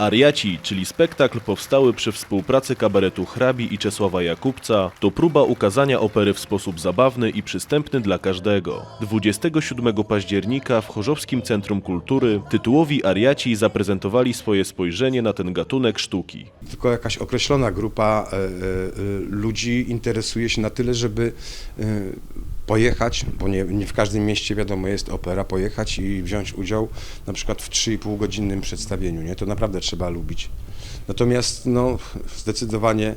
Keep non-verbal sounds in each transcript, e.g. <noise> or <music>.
Ariaci, czyli spektakl powstały przy współpracy kabaretu Hrabi i Czesława Jakubca, to próba ukazania opery w sposób zabawny i przystępny dla każdego. 27 października w Chorzowskim Centrum Kultury tytułowi Ariaci zaprezentowali swoje spojrzenie na ten gatunek sztuki. tylko jakaś określona grupa e, e, e, ludzi interesuje się na tyle, żeby pojechać, bo nie, nie w każdym mieście wiadomo jest opera, pojechać i wziąć udział na przykład w 3,5 godzinnym przedstawieniu, nie? To naprawdę trzeba lubić. Natomiast no, zdecydowanie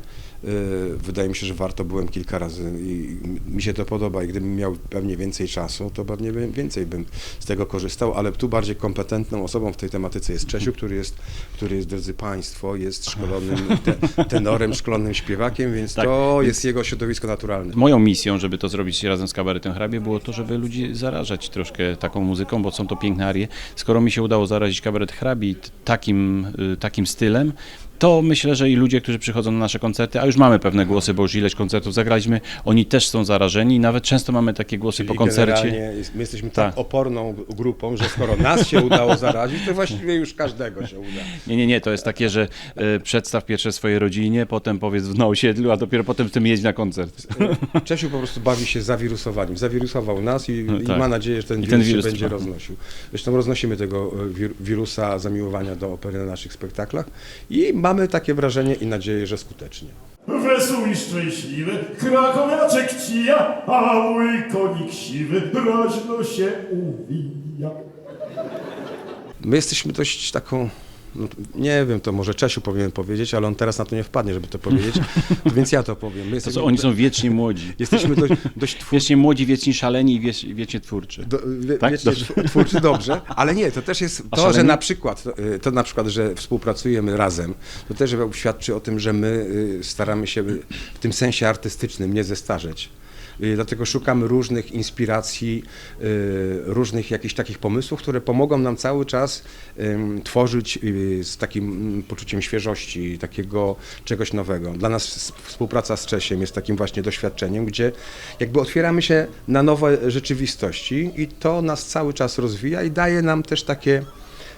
wydaje mi się, że warto byłem kilka razy i mi się to podoba i gdybym miał pewnie więcej czasu, to pewnie bym, więcej bym z tego korzystał, ale tu bardziej kompetentną osobą w tej tematyce jest Czesiu, który jest, który jest, drodzy Państwo, jest szkolonym te, tenorem, szkolonym śpiewakiem, więc Tak, to więc- jest jego środowisko naturalne. Moją misją, żeby to zrobić razem z kabaretem hrabie, było to, żeby ludzi zarażać troszkę taką muzyką, bo są to piękne arie. Skoro mi się udało zarazić kabaret hrabi takim, y, takim stylem, to myślę, że i ludzie, którzy przychodzą na nasze koncerty, a już mamy pewne głosy, bo już ileś koncertów zagraliśmy, oni też są zarażeni i nawet często mamy takie głosy Czyli po koncercie. my jesteśmy tak Tak. oporną grupą, że skoro nas się udało zarazić, to właściwie już każdego się uda. Nie, nie, nie, to jest takie, że y, przedstaw pierwsze swojej rodzinie, potem powiedz na osiedlu, a dopiero potem z tym jedź na koncert. Czesiu po prostu bawi się zawirusowaniem. Zawirusował nas i, i tak. ma nadzieję, że ten I wirus, ten się wirus będzie trwa. roznosił. Zresztą roznosimy tego e, wir, wirusa zamiłowania do opery na naszych spektaklach i mamy takie wrażenie i nadzieję, że skutecznie. Wesoły szczęśliwy, krakowiaczek cija, a mój konik siwy raźno się uwija. My jesteśmy dość taką, no, nie wiem, to może Czesiu powinien powiedzieć, ale on teraz na to nie wpadnie, żeby to powiedzieć, <laughs> więc ja to powiem. My To jesteśmy, są, oni są wiecznie młodzi. jesteśmy dość, <laughs> dość twórczy. Wiecznie młodzi, wiecznie szaleni i wiesz, wiecznie twórczy. Do, wie, Tak? wiecie, Dobrze. tw- twórczy dobrze, ale nie, to też jest A to, że na przykład, to, y, to na przykład, że współpracujemy razem, to też świadczy o tym, że my y, staramy się w tym sensie artystycznym nie zestarzeć. Y, Dlatego szukamy różnych inspiracji, y, różnych jakichś takich pomysłów, które pomogą nam cały czas tworzyć y, z takim mm, poczuciem świeżości, takiego czegoś nowego. Dla nas współpraca z Czesiem jest takim właśnie doświadczeniem, gdzie jakby otwieramy się na nowe rzeczywistości i to nas cały czas rozwija i daje nam też takie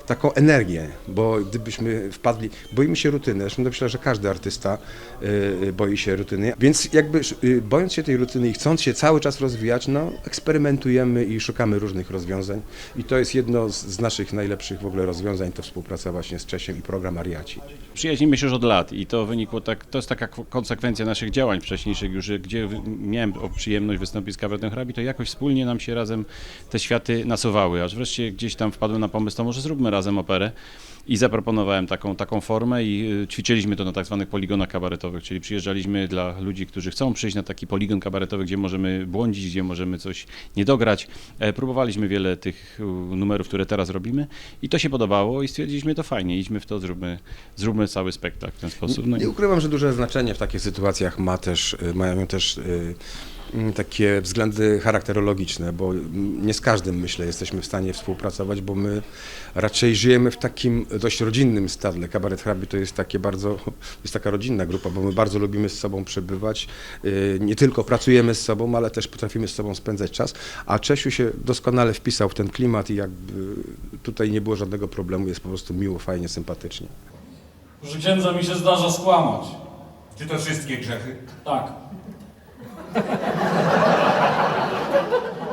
taką energię, bo gdybyśmy wpadli, boimy się rutyny, zresztą myślę, że każdy artysta y, boi się rutyny, więc jakby y, bojąc się tej rutyny i chcąc się cały czas rozwijać, no eksperymentujemy i szukamy różnych rozwiązań i to jest jedno z, naszych najlepszych w ogóle rozwiązań, to współpraca właśnie z Czesiem i program Ariaci. Przyjaźnimy się już od lat i to wynikło tak, to jest taka konsekwencja naszych działań wcześniejszych już, gdzie miałem przyjemność wystąpić z kabaretem hrabi, to jakoś wspólnie nam się razem te światy nasuwały, aż wreszcie gdzieś tam wpadłem na pomysł, to może zróbmy razem operę i zaproponowałem taką, taką formę i y, ćwiczyliśmy to na tak zwanych poligonach kabaretowych, czyli przyjeżdżaliśmy dla ludzi, którzy chcą przyjść na taki poligon kabaretowy, gdzie możemy błądzić, gdzie możemy coś nie dograć. E, Próbowaliśmy wiele tych numerów, które teraz robimy i to się podobało i stwierdziliśmy to fajnie, idźmy w to, zróbmy, zróbmy cały spektakl w ten sposób. No i Nie ukrywam, że duże znaczenie w takich sytuacjach ma też, y, mają też y, mm, takie względy charakterologiczne, bo mm, nie z każdym, myślę, jesteśmy w stanie współpracować, bo my raczej żyjemy w takim dość rodzinnym stadle. Kabaret Hrabi to jest takie bardzo, jest taka rodzinna grupa, bo my bardzo lubimy z sobą przebywać. Y, Nie tylko pracujemy z sobą, ale też potrafimy z sobą spędzać czas, a Czesiu się doskonale wpisał w ten klimat i jakby tutaj nie było żadnego problemu, jest po prostu miło, fajnie, sympatycznie. Proszę księdza, mi się zdarza skłamać. Czy to wszystkie grzechy? Tak.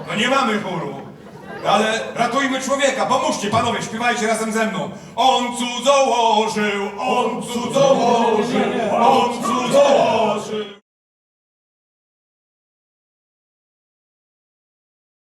No nie mamy chóru. Ale ratujmy człowieka, pomóżcie panowie, śpiewajcie razem ze mną. On cudzołożył, on cudzołożył.